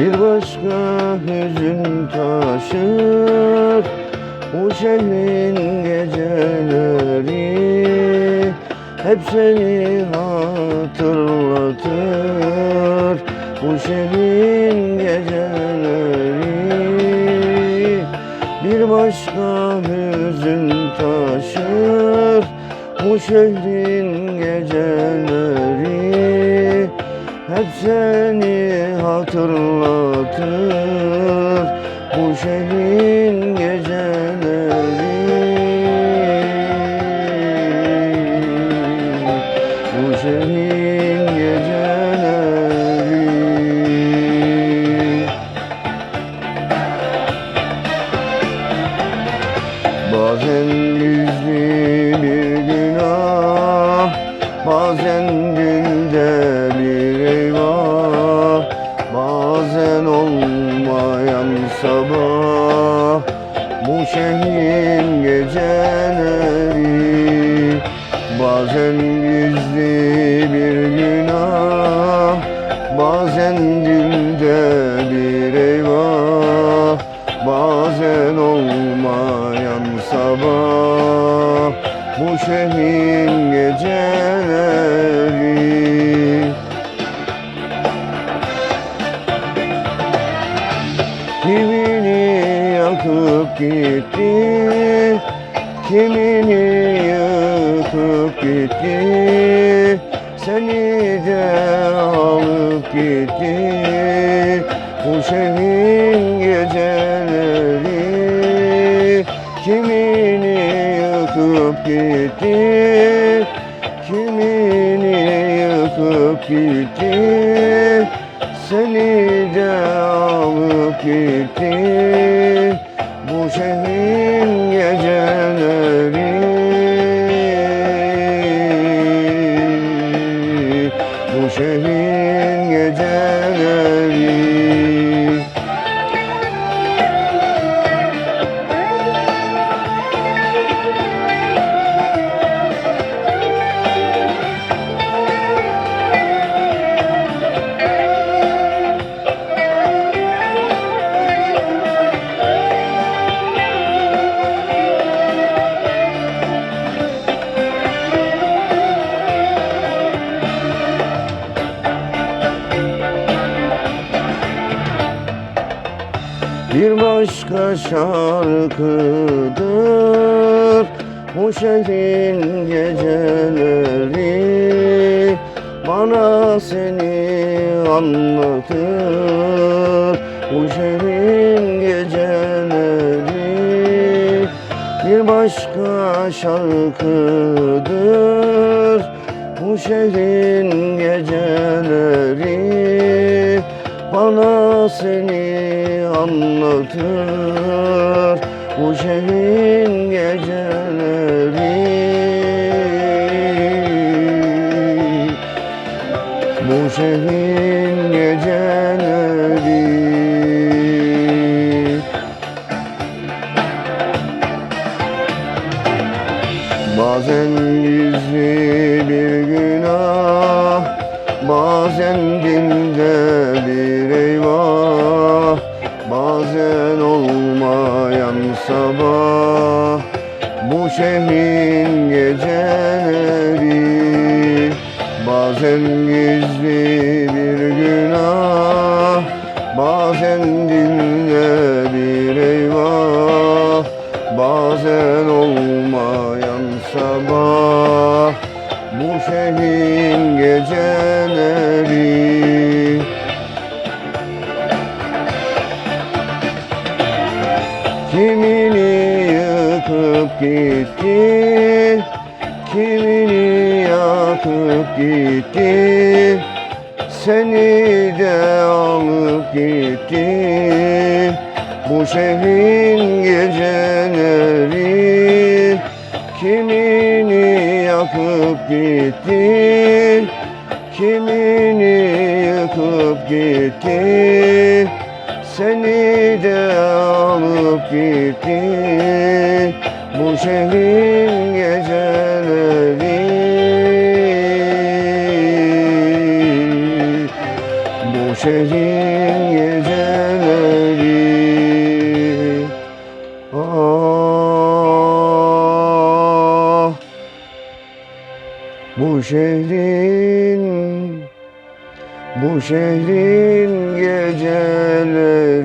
Bir başka hüzün taşır Bu şehrin geceleri. Hep seni hatırlatır Bu şehrin geceleri. Bir başka hüzün taşır Bu şehrin geceleri hep seni hatırlatır bu şehrin geceleri. Bu şehrin geceleri. Bazen gizli bir günah Bazen dilde şehrin geceleri Bazen gizli bir günah Bazen dilde bir eyvah Bazen olmayan sabah. Bu şehrin geceleri. Kimini yakıp gitti. Kimini yıkıp gitti. Seni de alıp gitti. Bu şehrin geceleri. Kimini yıkıp gitti. Kimini yıkıp gitti. Seni de alıp gitti Bu şehrin Bir başka şarkıdır. Bu şehrin geceleri Bana seni anlatır. Bu şehrin geceleri Bir başka şarkıdır. Bu şehrin geceleri bana seni anlatır bu şehrin geceleri. Bu şehrin geceleri. Bazen gizli bir günah sabah Bu şehrin geceleri Bazen gizli bir günah Bazen dilde bir eyvah Bazen olmayan sabah Bu şehrin geceleri gitti Kimini yakıp gitti Seni de alıp gitti Bu şehrin geceleri Kimini yakıp gitti Kimini yıkıp gitti Seni de alıp gitti bu şehrin geceleri Bu şehrin geceleri. Ah Bu şehrin Bu şehrin geceleri.